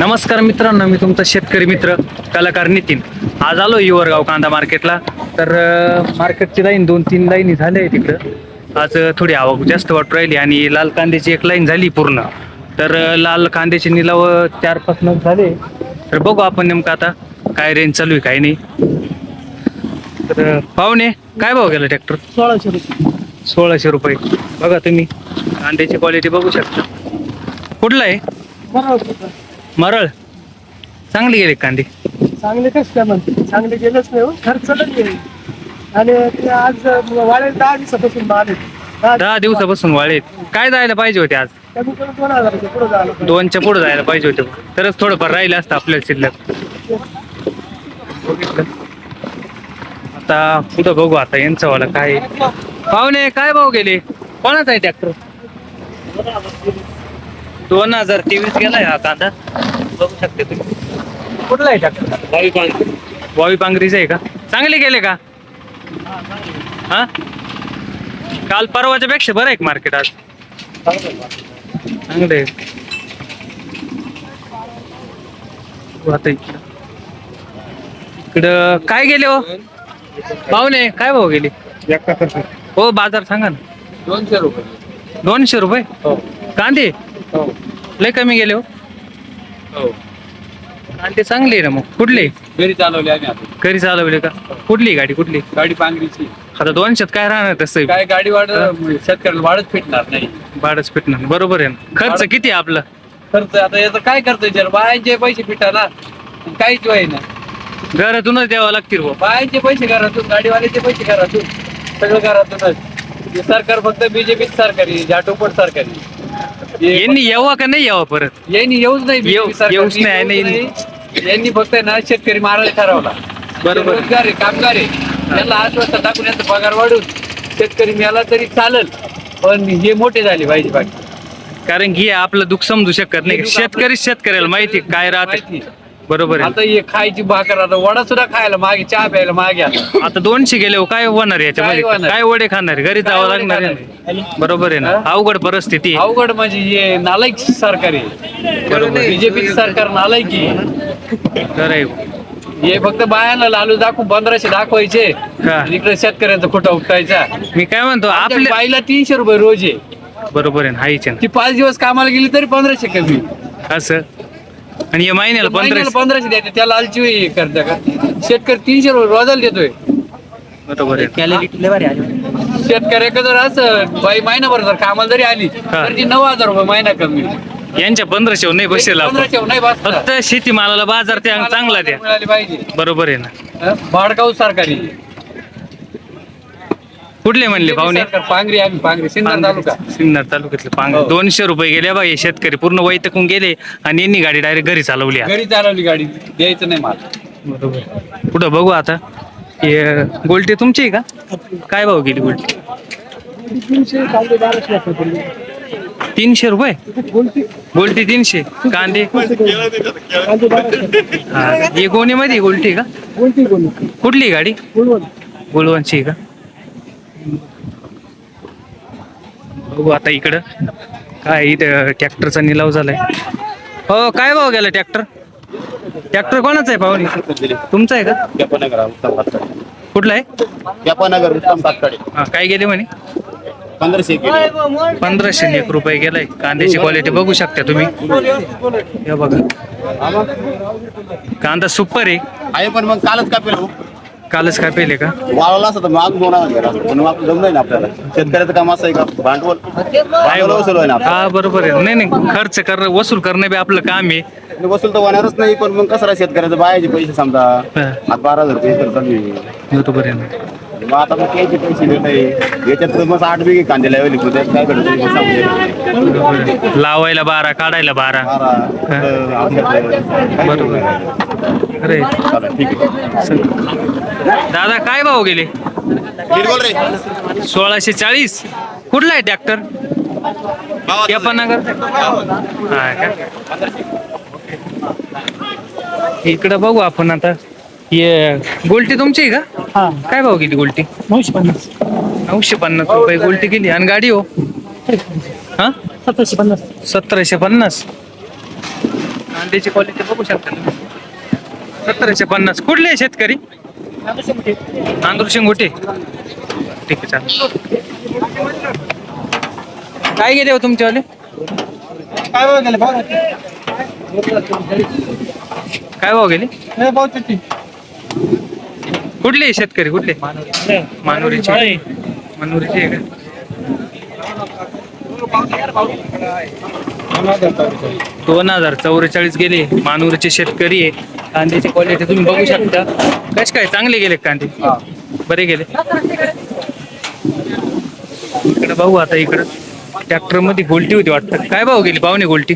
नमस्कार मित्रांनो मी तुमचा शेतकरी मित्र कलाकार नितीन. आज आलो युवरगाव कांदा मार्केटला. तर मार्केटची लाईन दोन तीन लाईनी झाल्या आहे तिकडं आज थोडी आवक जास्त वाटू राहिली आणि लाल कांद्याची एक लाईन झाली पूर्ण. तर लाल कांद्याचे निलाव चार पाच नग झाले. तर बघू आपण नेमकं आता काय रेंज चालू आहे काय नाही. तर पाहुणे काय भाव गेला ट्रॅक्टर सोळाशे रुपये. सोळाशे रुपये. बघा तुम्ही कांद्याची क्वालिटी बघू शकता. कुठला आहे? मरळ. चांगली गेले कांदे? चांगले कस काय म्हणते? चांगले गेलेच नाही हो. खर्च आणि ते आज वाढेल दहा दिवसापासून माल. दहा दिवसापासून वाळेत काय जायला पाहिजे होते आज? कमी करून दोन हजाराच्या पुढे झालं. दोनच्या पुढे जायला पाहिजे होते. तरच थोडंफार राहिलं असतं आपल्याला शिल्लक. बघितलं आता पुढं बघू आता यांचं वाला काय आहे. पाहुणे काय भाव गेले? कोणाचा आहे ट्रॅक्टर दोन हजार तेवीस गेलाय हा कांदा. बघू शकते तुम्ही. कुठला आहे ट्रॅक्टर वावी पांगरीचा आहे का? चांगले गेले का? हा? काल परवाच्या पेक्षा बरं आहे का मार्केट आज. चांगलं आहे. बघू आता इकडं. इकडं काय गेले हो? पाहुणे काय भाव गेले? हो बाजार सांगा ना. दोनशे रुपये. दोनशे रुपये? हो. कांदे? हो. लय कमी गेले हो. हो. कांदे चांगले आहे ना मग? कुठले? घरी चालवले आम्ही आता. घरी चालवले का? कुठली गाडी कुठली? गाडी पांगरीची. आता दोनशेत काय राहणार तसं? काय गाडी वाढ शेतकऱ्याला वाढच फिटणार नाही. भाडच पिटणार बरोबर आहे ना. खर्च किती आहे आपला? खर्च आता याचं काय करतोय जर बायांचे पैसे फिटा ना काहीच वय ना घरातूनच द्यावं लागतील भाऊ बायांचे पैसे घरातून गाडीवाल्याचे पैसे घरातून सगळं घरातूनच. हे सरकार फक्त बीजेपीच सरकारी झाटोपट सरकारी हे यांनी यावं का नाही यावं परत यांनी येऊच नाही येऊ- BJP सरकारने, येऊच नाही, येऊच नाही. नाही. यांनी फक्त ना शेतकरी मारायला ठरवला बरोबर. रोजगार आहे कामगार आहे त्यांना आश्वासन टाकून यांचा पगार वाढून शेतकरी मिळाला तरी चालेल पण हे मोठे झाले पाहिजे बाकी कारण की हे आपलं दुःख समजू शकत नाही शेतकरी शेतकऱ्याला माहिती काय राहत माहिती. बरोबर आहे आता हे खायची भाकर आता वडा सुद्धा खायला मागे चहा प्यायला मागे आता. आता दोनशे गेले हो, काय होणार याच्यामध्ये काय होणार? काय वडे खाणार घरी काय जावं वडे लागणार आहे. बरोबर आहे ना हा? अवघड परिस्थिती आहे. अवघड म्हणजे हे नालायक सरकार आहे बीजेपी सरकार नालायक आहे खरं आहे. हे फक्त बायांना लालू दाखवून पंधराशे दाखवायचे? आणि इकडे शेतकऱ्यांचा खोटा उपटायचा मी काय म्हणतो आपल्या आपल्या बाईला तीनशे रुपये रोज आहे बरोबर आहे ना हायच ती पाच दिवस कामाला गेली तरी पंधराशे कमी ना असं आणि या महिन्याला महिन्याला पंधरा पंधराशे द्यायचे त्याला लालची करता का? शेतकरी तीनशे रुपये रोजाला देतोय. बरोबर आहे. शेतकऱ्याकडे जर असं बाई महिनाभर जर कामाला जरी आली तर ती नऊ हजार रुपये महिना कमी. यांच्या पंधराशे नाही बसेल आपण पंधराशे नाही. फक्त शेतीमालाला बाजार त्या चांगला द्या. मिळाली पाहिजे. बरोबर आहे ना. हं? भाडकाऊ सरकारी. कुठले म्हणले पाहुणे? सरकार, पांगरी आम्ही पांगरी सिन्नर तालुका. सिन्नर तालुक्यातले पांग हो. दोनशे रुपये गेले बघा हे शेतकरी पूर्ण वैतकून गेले आणि यांनी गाडी डायरेक्ट घरी चालवली. घरी चालवली गाडी. द्यायचं नाही मला. बरोबर पुढं बघू आता. हे गोल्टी तुमची आहे का? काय भाव गेली गोल्टी? तीनशे रुपये? गोल्टी तीनशे. कांदे? हा हे गोणीमध्ये गोल्टी का? बोलती कोणी कुठली गाडी? बोलवून गुळवंची आहे का? बघू आता इकडं. काय इथं ट्रॅक्टरचा निलाव झालाय. हो काय भाव गेला ट्रॅक्टर? ट्रॅक्टर कोणाचा आहे पाहुणे? तुमचा आहे का? कुठला आहे? हा काय गेले म्हणे? पंधराशे एक रुपये गेलाय. कांद्याची क्वालिटी बघू शकता तुम्ही. हे बघा. कांदा सुपर आहे पण मग कालच कापेल. कालच काय पेले का? वाळवला असं तर मग दोन हजार. पण आपलं जम नाही ना आपल्याला. शेतकऱ्याचं काम असं आहे का? भांडवल. भांडवल वसूल आहे ना आपलं. हा बरोबर आहे. नाही नाही खर्च करणं वसूल करणं बी आपलं काम आहे. आणि वसूल तर होणारच नाही पण मग कसं राहा शेतकऱ्याचं? बायाचे पैसे समजा. हा, आता बारा हजार रुपये तर चालू आहे. बरोबर आहे ना. मग आता मग त्याचे पैसे देत नाही याच्यात तर मग आठ बिघे कांदे लावले त्यात काय करतो ते सांगू शकत नाही. लावायला बारा काढायला बारा. बारा तर असं बरोबर. अरे. चला, ठीक आहे. दादा काय भाव गेले? नीट बोल रे. सोळाशे चाळीस. कुठला आहे ट्रॅक्टर? नगर हा का? इकडं बघू आपण आता. ये गोल्टी तुमची आहे का? हा. काय भाव गेली गोल्टी? नऊशे पन्नास. नऊशे पन्नास रुपये गोल्टी गेली आणि गाडी हो? हा? सतराशे पन्नास. सतराशे पन्नास? कांद्याची क्वालिटी बघू शकता तुम्ही. सत्तरशे पन्नास. कुठले आहे शेतकरी? नांदूर शिंगोटे. ठीक आहे चालेल. काय गेले हो तुमच्यावाले? काय भाव गेले? भाव काय भाव गेले? नाही भाव चिठ्ठी कुठले शेतकरी? कुठले? मानुरीचे. मानुरीचे आहे का? दोन हजार चौवेचाळीस गेले. मानूरचे शेतकरी आहे. कांद्याची क्वालिटी तुम्ही बघू शकता. कश काय? चांगले गेले कांदे? बरे गेले. इकडे बघू आता इकडं. ट्रॅक्टरमध्ये गोलटी होती वाटतं. काय भाव गेली? पाहुणे गोलटी?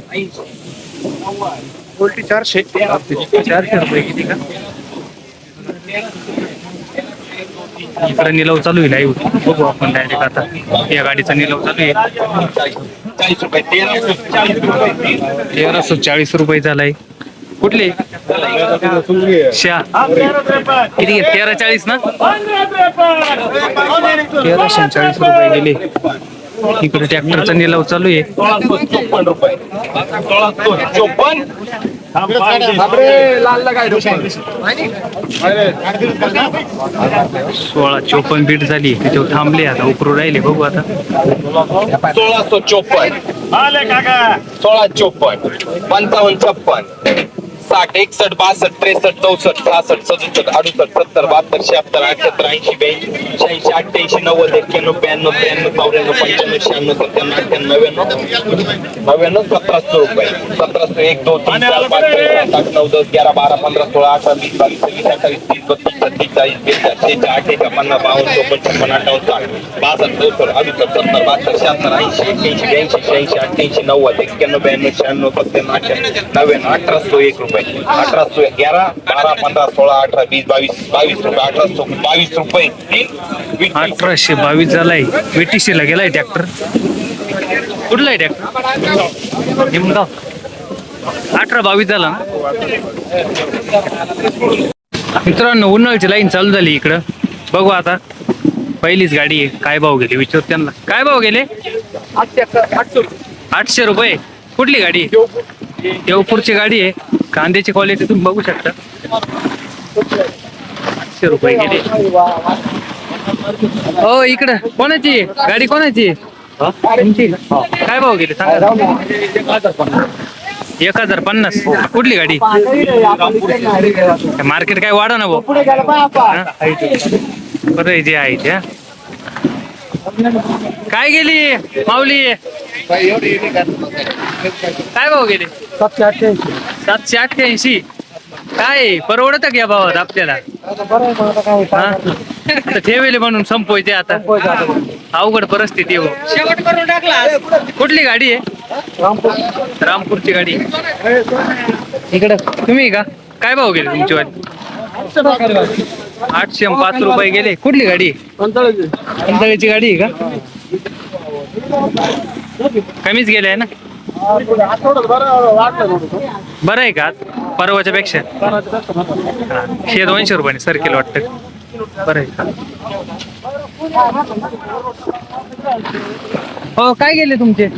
गोल्टी चारशे. चारशे रुपये किती का? इकडे निलाव चालू आहे लाईव्ह बघू आपण डायरेक्ट आता. या गाडीचा निलाव चालू आहे. तेराशे चाळीस रुपये झालाय. कुठले? किती तेरा चाळीस ना? तेराशे चाळीस रुपये गेले इकडे ट्रॅक्टरचा निलाव चालू आहे. सोळा चोपन्न बीट झाली त्याच्यावर थांबले आता उकरू राहिले बघू आता. सोळाशे चोपन्न. आले काका. सोळा चोपन्न. पंचावन्न छप्पन साठ एकसष्ट बासष्ट त्रेसष्ट चौसष्ट सहासष्ट सदुसष्ट अडुसष्ट सत्तर बहात्तर शहात्तर अठ्याहत्तर ऐंशी ब्याऐंशी शहाऐंशी अठ्ठ्याऐंशी नव्वद एक्क्याण्णव ब्याण्णव त्र्याण्णव चौऱ्याण्णव पंच्याण्णव शहाण्णव सत्त्याण्णव अठ्ठ्याण्णव नव्याण्णव. नव्याण्णव सतराशे रुपये. सतराशे एक दोन तीन चार पाच सात आठ नऊ दस ग्यारा बारा पंधरा सोळा अठरा वीस बावीस सव्वीस अठ्ठावीस तीस बत्तीस छत्तीस चाळीस बेचाळीस शेहेचाळ पन्नास बावन्न चौपन्न छप्पन्न अठ्ठावन्न साठ बासष्ट चौसष्ट अडुसष्ट सत्तर बहात्तर शहात्तर ऐंशी एक्क्याऐंशी ब्याऐंशी शहाऐंशी अठ्ठ्याऐंशी नव्वद एक्क्याण्णव ब्याण्णव शहाण्णव सत्त्याण्णव अठ्ठ्याण्णव नव्याण्णव अठराशे एक रुपये. अठरा ग्यारा बारा पंधरा सोळा अठरा बीस बावीस बावीस रुपये अठराशे बावीस रुपये. अठराशे बावीस झालाय. वेटीसीला गेलाय ट्रॅक्टर कुठला आहे ट्रॅक्टर निमगाव. अठरा बावीस झाला ना? मित्रांनो उन्हाळ्याची लाईन चालू झाली इकडं. बघू आता. पहिलीच गाडी आहे. काय भाव गेले? विचार त्यांना. काय भाव गेले? आठशे रुपये. कुठली गाडी? देवपूरची गाडी आहे. कांद्याची क्वालिटी तुम्ही बघू शकता. आठशे रुपये गेले. हो इकडं. कोणाची? गाडी कोणाची? तुमची? काय भाव गेले? सांगा. एक हजार पन्नास. कुठली गाडी? मार्केट काय वाढा ना भाऊ. हा? बरं आहे जे आहे त्या काय गेली माऊली? काय भाव गेले? सातशे अठ्ठ्याऐंशी सातशे अठ्ठ्याऐंशी. काय परवडत का या भावात आपल्याला? हा? ठेवले म्हणून संपवायचे आता. अवघड परिस्थिती हो. शेवट करून टाकला. कुठली गाडी आहे? रामपूर रामपूरची गाडी. इकडं. तुम्ही का? काय भाव गेले तुमची वाली? आठशे आणि पाच रुपये गेले. कुठली गाडी? अंतळीची गाडी आहे का? कमीच गेले आहे ना? बरं. बरं आहे का? आज? परवाच्या पेक्षा. हा. शे दोनशे रुपयाने सर्किल वाटतं. बरं आहे का? हो काय गेले तुमचे?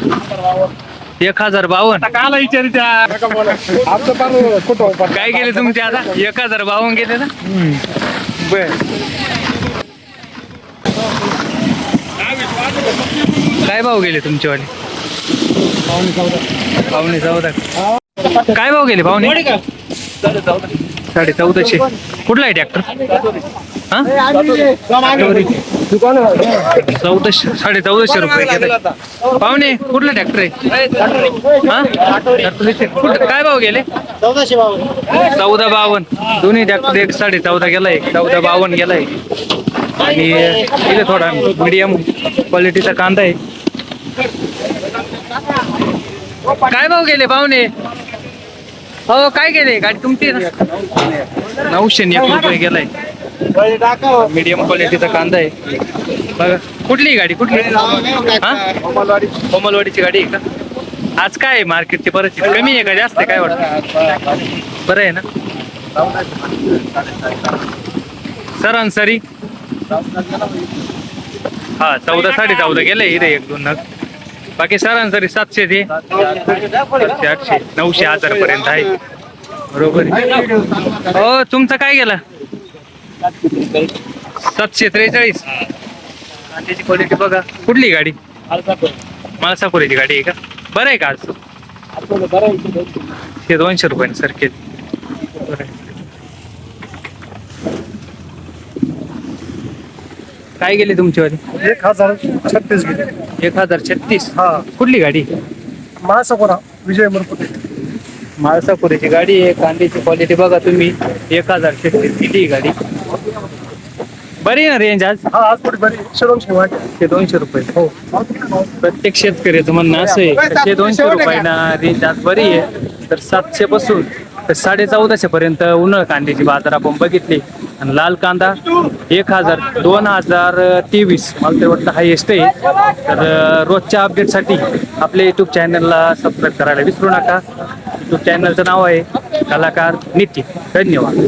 एक हजार बावन्न. काला कुठं पण काय गेले तुमचे आता? एक हजार बावन्न गेले ना? काय भाव गेले तुमचे पावणे चौदा. काय भाव गेले पावणे? साडे चौदाशे. कुठला आहे ट्रॅक्टर? हा? चौदाशे साडे चौदाशे रुपये गेले. पाहुणे कुठला ट्रॅक्टर आहे? हा? काय भाव गेले? चौदा बावन्न. दोन्ही ट्रॅक्टर एक साडे चौदा गेलाय. चौदा बावन्न गेलाय. आणि इथे थोडा मीडियम क्वालिटीचा कांदा आहे. काय भाव गेले पाहुणे? हो काय गेले? गाडी तुमची आहे नऊशे एक रुपये गेलाय. मीडियम क्वालिटीचा कांदा आहे. बघा कुठली गाडी कुठली? हा? कोमलवाडीची गाडी आहे का? आज काय आहे मार्केटची परिस्थिती? कमी आहे का जास्त आहे? काय वाटतं? बरं आहे ना? सरासरी हा चौदा साडे चौदा गेले इथे एक दोन नग. बाकी सरासरी सातशे ते सातशे आठशे नऊशे हजार पर्यंत आहे. बरोबर हो तुमचं काय गेलं? सातशे त्रेचाळीस. त्याची क्वालिटी बघा कुठली गाडी? माळसापुरीची गाडी आहे का? बरं आहे का आज? ते दोनशे रुपये सरके काय गेली तुमची वाली एक हजार छत्तीस गेले. एक हजार छत्तीस? हा. कुठली गाडी? महासकोरा विजय मरपुटे माळसापुरीची गाडी आहे कांद्याची क्वालिटी बघा तुम्ही. एक हजार छत्तीस किती ही गाडी? बरी आहे ना रेंज आज? हा आज थोडी बरी एकशे दोनशे वाटे ते दोनशे रुपये. हो. प्रत्येक शेतकऱ्याचं म्हणणं असं आहे. ते दोनशे रुपयाना रेंज आज बरी आहे. तर सातशे पासून तर साडे चौदाशे पर्यंत उन्हाळ कांद्याची बाजार आपण बघितली. आणि लाल कांदा एक हजार दोन हजार तेवीस. मला ते वाटतं हायेस्ट आहे. तर रोजच्या अपडेटसाठी आपल्या युट्यूब चॅनलला सबस्क्राईब करायला विसरू नका. युट्यूब चॅनलचं नाव आहे कलाकार नितीन. धन्यवाद.